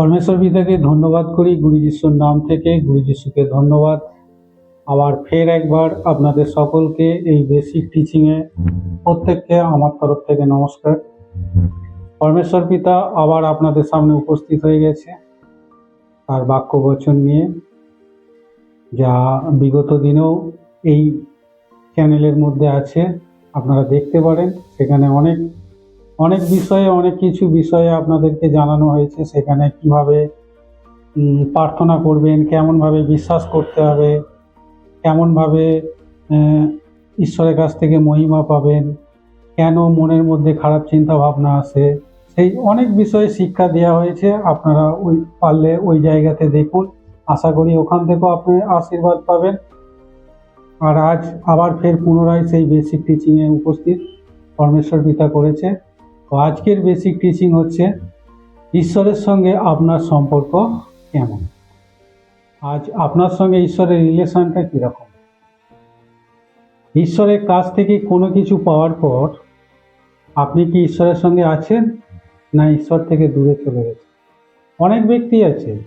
পরমেশ্বর পিতাকে ধন্যবাদ করি গুরু নাম থেকে গুরু যিশুকে ধন্যবাদ। আবার ফের একবার আপনাদের সকলকে এই বেসিক টিচিংয়ে প্রত্যেককে আমার তরফ থেকে নমস্কার। পরমেশ্বর পিতা আবার আপনাদের সামনে উপস্থিত হয়ে গেছে তার বাক্য বচন নিয়ে। যা বিগত দিনেও এই চ্যানেলের মধ্যে আছে, আপনারা দেখতে পারেন, সেখানে অনেক অনেক বিষয়ে, অনেক কিছু বিষয়ে আপনাদেরকে জানানো হয়েছে। সেখানে কীভাবে প্রার্থনা করবেন, কেমনভাবে বিশ্বাস করতে হবে, কেমনভাবে ঈশ্বরের কাছ থেকে মহিমা পাবেন, কেন মনের মধ্যে খারাপ চিন্তা ভাবনা আসে সেই অনেক বিষয়ে শিক্ষা দেওয়া হয়েছে। আপনারা ওই, পারলে ওই জায়গাতে দেখুন। আশা করি ওখান থেকেও আপনি আশীর্বাদ পাবেন। আর আজ আবার ফের পুনরায় সেই বেসিক টিচিংয়ে উপস্থিত। পরমেশ্বর পিতা করেছে। তো আজকের বেসিক টিচিং হচ্ছে ঈশ্বরের সঙ্গে আপনার সম্পর্ক কেমন? আজ আপনার সঙ্গে ঈশ্বরের রিলেশনটা কীরকম? ঈশ্বরের কাছ থেকে কোনো কিছু পাওয়ার পর আপনি কি ঈশ্বরের সঙ্গে আছেন না ঈশ্বর থেকে দূরে চলে গেছে অনেক ব্যক্তি আছে।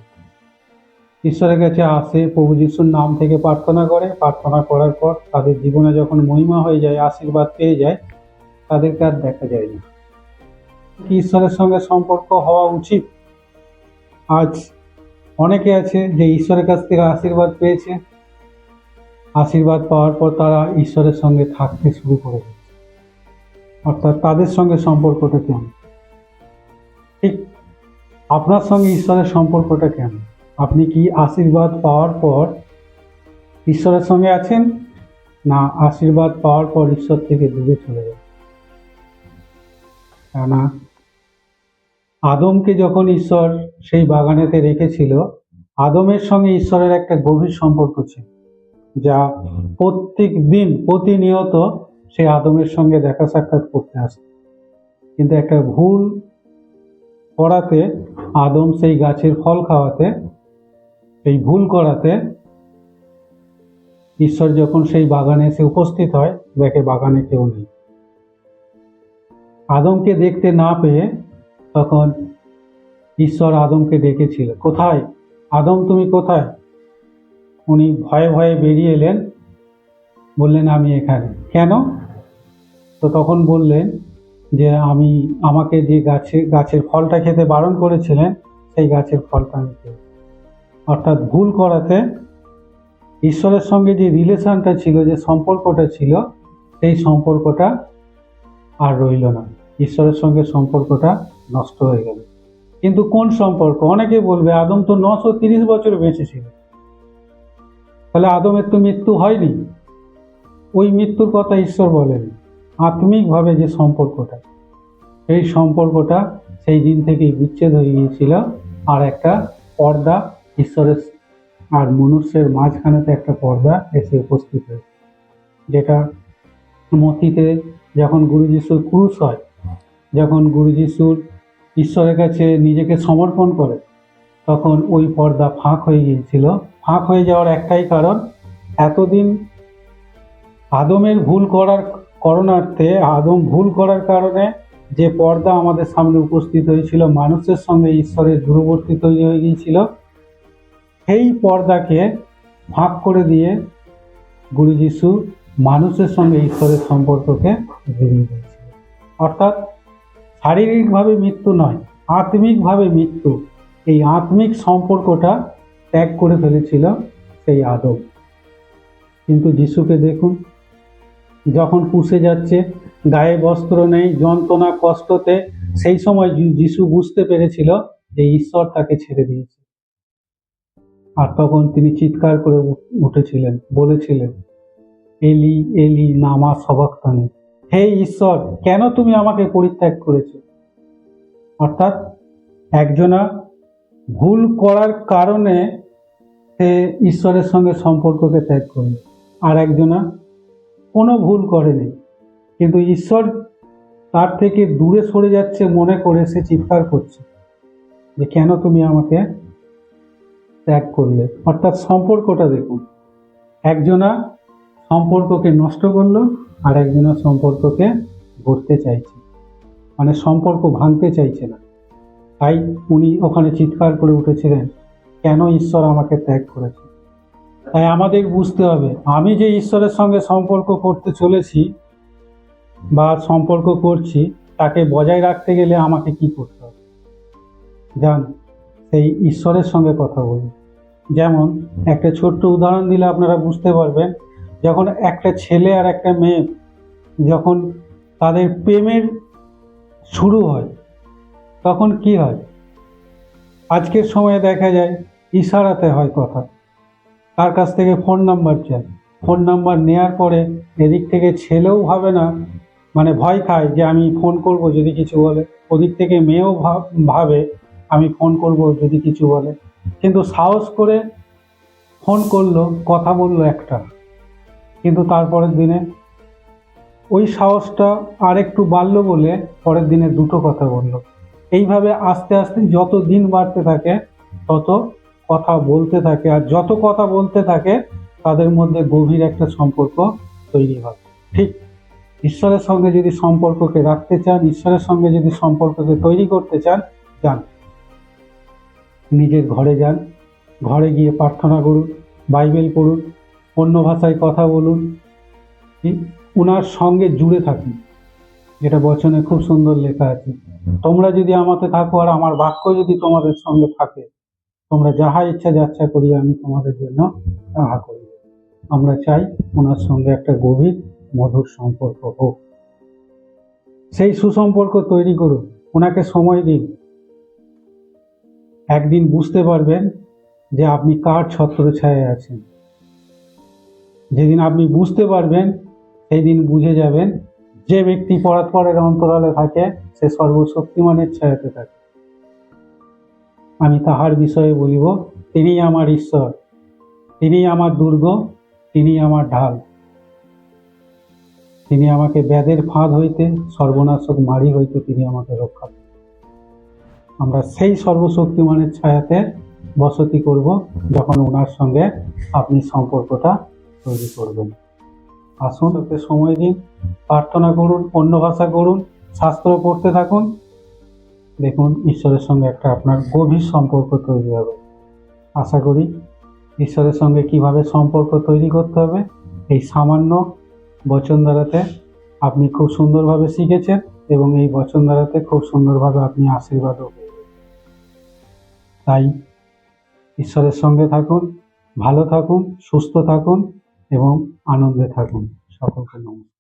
ঈশ্বরের কাছে আসে, প্রভু যিশুর নাম থেকে প্রার্থনা করে, প্রার্থনা করার পর তাদের জীবনে যখন মহিমা হয়ে যায়, আশীর্বাদ পেয়ে যায়, তাদেরকে আর দেখা যায় না। কি ঈশ্বরের সঙ্গে সম্পর্ক হওয়া উচিত। আজ অনেকে আছে যে ঈশ্বরের কাছ থেকে আশীর্বাদ পেয়েছে। আশীর্বাদ পাওয়ার পর তারা ঈশ্বরের সঙ্গে থাকতে শুরু করে অর্থাৎ তাদের সঙ্গে সম্পর্কটা কেমন? ঠিক আপনার সঙ্গে ঈশ্বরের সম্পর্কটা কেমন? আপনি কি আশীর্বাদ পাওয়ার পর ঈশ্বরের সঙ্গে আছেন? না, আশীর্বাদ পাওয়ার পর ঈশ্বর থেকে দূরে চলে যান। কেননা আদমকে যখন ঈশ্বর সেই বাগানেতে রেখেছিল, আদমের সঙ্গে ঈশ্বরের একটা গভীর সম্পর্ক ছিল, যা প্রত্যেক দিন প্রতিনিয়ত সে আদমের সঙ্গে দেখা সাক্ষাৎ করতে আসত। কিন্তু একটা ভুল করাতে আদম সেই গাছের ফল খাওয়াতে, সেই ভুল করাতে ঈশ্বর যখন সেই বাগানে এসে উপস্থিত হয়, দেখে বাগানে কেউ নেই। আদমকে দেখতে না পেয়ে তখন ঈশ্বর আদমকে ডেকেছিল। কোথায়? আদম, তুমি কোথায়? উনি ভয়ে ভয়ে বেরিয়ে এলেন। বললেন, আমি এখানে। কেন? তো তখন বললেন যে, আমি, আমাকে যে গাছে, গাছের ফলটা খেতে বারণ করেছিলেন, সেই গাছের ফলটা আমি খেয়েছি। অর্থাৎ ভুল করাতে ঈশ্বরের সঙ্গে যে রিলেশনটা ছিল, যে সম্পর্কটা ছিল, সেই সম্পর্কটা আর রইল না। ঈশ্বরের সঙ্গে সম্পর্কটা নষ্ট হয়ে গেল। কিন্তু কোন সম্পর্ক? অনেকে বলবে, আদম তো নশো তিরিশ বছর বেঁচে ছিল। তাহলে আদমের তো মৃত্যু হয়নি। ওই মৃত্যুর কথা ঈশ্বর বলেন, আত্মিকভাবে যে সম্পর্কটা, সেই সম্পর্কটা সেই দিন থেকেই বিচ্ছেদ হয়ে গিয়েছিল। আর একটা পর্দা, ঈশ্বরের আর মনুষ্যের মাঝখানেতে একটা পর্দা এসে উপস্থিত হয়েছে। যেটা মতিতে যখন গুরু যিশুর ক্রুশ হয়, যখন গুরু যিশুর ঈশ্বরের কাছে নিজেকে সমর্পণ করে, তখন ওই পর্দা ফাঁক হয়ে গিয়েছিল। ফাঁক হয়ে যাওয়ার একটাই কারণ, এতদিন আদমের ভুল করার করণার্থে, আদম ভুল করার কারণে যে পর্দা আমাদের সামনে উপস্থিত হয়েছিল, মানুষের সঙ্গে ঈশ্বরের দূরবর্তী তৈরি হয়ে গিয়েছিল, সেই পর্দাকে ফাঁক করে দিয়ে গুরু যিশু মানুষের সঙ্গে ঈশ্বরের সম্পর্ককে জড়িয়ে দিয়েছিল। অর্থাৎ শারীরিকভাবে মৃত্যু নয়, আত্মিকভাবে মৃত্যু। এই আত্মিক সম্পর্কটা ত্যাগ করে ফেলেছিল সেই আদব। কিন্তু যিশুকে দেখুন, যখন পুষে যাচ্ছে, গায়ে বস্ত্র নেই, যন্ত্রণা, কষ্টতে, সেই সময় যিশু বুঝতে পেরেছিল যে ঈশ্বর তাকে ছেড়ে দিয়েছে। আর তখন তিনি চিৎকার করে উঠ- উঠেছিলেন, বলেছিলেন, এলি এলি, নামা সবাক্তানে। হে ঈশ্বর, কেন তুমি আমাকে পরিত্যাগ করেছ? অর্থাৎ একজনা ভুল করার কারণে সে ঈশ্বরের সঙ্গে সম্পর্ককে ত্যাগ করল আর একজনা কোনো ভুল করেনি। কিন্তু ঈশ্বর তার থেকে দূরে সরে যাচ্ছে মনে করে সে চিৎকার করছে যে, কেন তুমি আমাকে ত্যাগ করলে? অর্থাৎ সম্পর্কটা দেখুন, একজনা সম্পর্ককে নষ্ট করল, আর একজনা সম্পর্ককে গড়তে চাইছে। মানে সম্পর্ক ভাঙতে চাইছে না। তাই উনি ওখানে চিৎকার করে উঠেছিলেন, কেন ঈশ্বর আমাকে ত্যাগ করেছে? তাই আমাদের বুঝতে হবে, আমি যে ঈশ্বরের সঙ্গে সম্পর্ক করতে চলেছি বা সম্পর্ক করছি, তাকে বজায় রাখতে গেলে আমাকে কি করতে হবে? যান সেই ঈশ্বরের সঙ্গে কথা বলুন যেমন একটা ছোট্ট উদাহরণ দিলে আপনারা বুঝতে পারবেন, যখন একটা ছেলে আর একটা মেয়ে, যখন তাদের প্রেমের শুরু হয়, তখন কি হয়? আজকের সময়ে দেখা যায় ইশারাতে হয় কথা। তার কাছ থেকে ফোন নাম্বার চায় ফোন নাম্বার নেয়ার পরে এদিক থেকে ছেলেও ভাবে না মানে ভয় খায় যে আমি ফোন করব যদি কিছু বলে। ওদিক থেকে মেয়েও ভাব- ভাবে, আমি ফোন করব যদি কিছু বলে। কিন্তু সাহস করে ফোন করল, কথা বলল একটা। কিন্তু তারপরের দিনে ওই সাহসটা আর একটু বাড়লো বলে পরের দিনে দুটো কথা বলল। এইভাবে আস্তে আস্তে যত দিন বাড়তে থাকে, তত কথা বলতে থাকে আর যত কথা বলতে থাকে, তাদের মধ্যে গভীর একটা সম্পর্ক তৈরি হয়। ঠিক ঈশ্বরের সঙ্গে যদি সম্পর্ককে রাখতে চান, ঈশ্বরের সঙ্গে যদি সম্পর্ককে তৈরি করতে চান, যান। নিজের ঘরে যান, ঘরে গিয়ে প্রার্থনা করুন, বাইবেল পড়ুন, অন্য ভাষায় কথা বলুন উনার সঙ্গে জুড়ে থাকুন যেটা বচনে খুব সুন্দর লেখা আছে। তোমরা যদি আমাকে থাকো আর আমার বাক্য যদি তোমাদের সঙ্গে থাকে, তোমরা যাহা ইচ্ছা যাচ্ছা করি আমি তোমাদের জন্য তাহা করি আমরা চাই ওনার সঙ্গে একটা গভীর, মধুর সম্পর্ক হোক। সেই সুসম্পর্ক তৈরি করুন। ওনাকে সময় দিন। একদিন বুঝতে পারবেন যে আপনি কার ছত্র ছায় আছেন। যেদিন আপনি বুঝতে পারবেন সেই দিন বুঝে যাবেন, যে ব্যক্তি পরাৎপরের অন্তরালে থাকে, সে সর্বশক্তিমানের ছায়াতে থাকে। আমি তাহার বিষয়ে বলিব তিনিই আমার ঈশ্বর তিনিই আমার দুর্গ তিনিই আমার ঢাল। তিনি আমাকে ব্যাধের ফাঁদ হইতে, সর্বনাশক মারি হইতে তিনি আমাকে রক্ষা করেন। আমরা সেই সর্বশক্তিমানের ছায়াতে বসতি করব, যখন ওনার সঙ্গে আপনি সম্পর্কটা তৈরি করবেন। আসুন। ওকে সময় দিন। প্রার্থনা করুন, অন্য ভাষা করুন, শাস্ত্র পড়তে থাকুন। দেখুন, ঈশ্বরের সঙ্গে একটা আপনার গভীর সম্পর্ক তৈরি হবে। আশা করি ঈশ্বরের সঙ্গে কীভাবে সম্পর্ক তৈরি করতে হবে, এই সামান্য বচনধারাতে আপনি খুব সুন্দরভাবে শিখেছেন এবং এই বচনধারাতে খুব সুন্দরভাবে আপনি আশীর্বাদও পেয়েছেন। তাই ঈশ্বরের সঙ্গে থাকুন, ভালো থাকুন, সুস্থ থাকুন। এবং আনন্দে থাকুন। সকলকে নমস্কার।